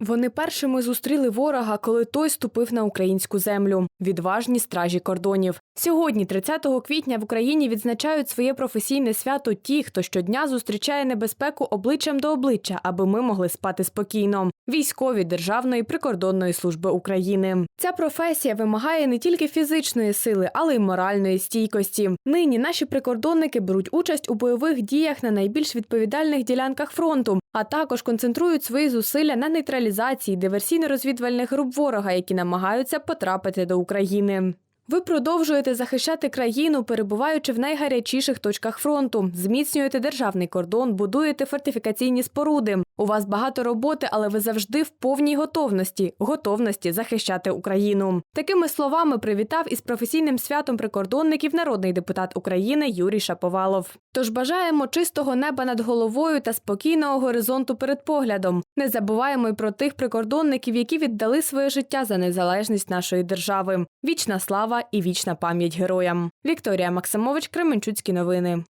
Вони першими зустріли ворога, коли той ступив на українську землю. Відважні стражі кордонів. Сьогодні, 30 квітня, в Україні відзначають своє професійне свято ті, хто щодня зустрічає небезпеку обличчям до обличчя, аби ми могли спати спокійно. Військові Державної прикордонної служби України. Ця професія вимагає не тільки фізичної сили, але й моральної стійкості. Нині наші прикордонники беруть участь у бойових діях на найбільш відповідальних ділянках фронту, а також концентрують свої зусилля на нейтралізації диверсійно-розвідувальних груп ворога, які намагаються потрапити до України. Ви продовжуєте захищати країну, перебуваючи в найгарячіших точках фронту, зміцнюєте державний кордон, будуєте фортифікаційні споруди. У вас багато роботи, але ви завжди в повній готовності, готовності захищати Україну. Такими словами привітав із професійним святом прикордонників народний депутат України Юрій Шаповалов. Тож бажаємо чистого неба над головою та спокійного горизонту перед поглядом. Не забуваємо й про тих прикордонників, які віддали своє життя за незалежність нашої держави. Вічна слава і вічна пам'ять героям. Вікторія Максимович, Кременчуцькі новини.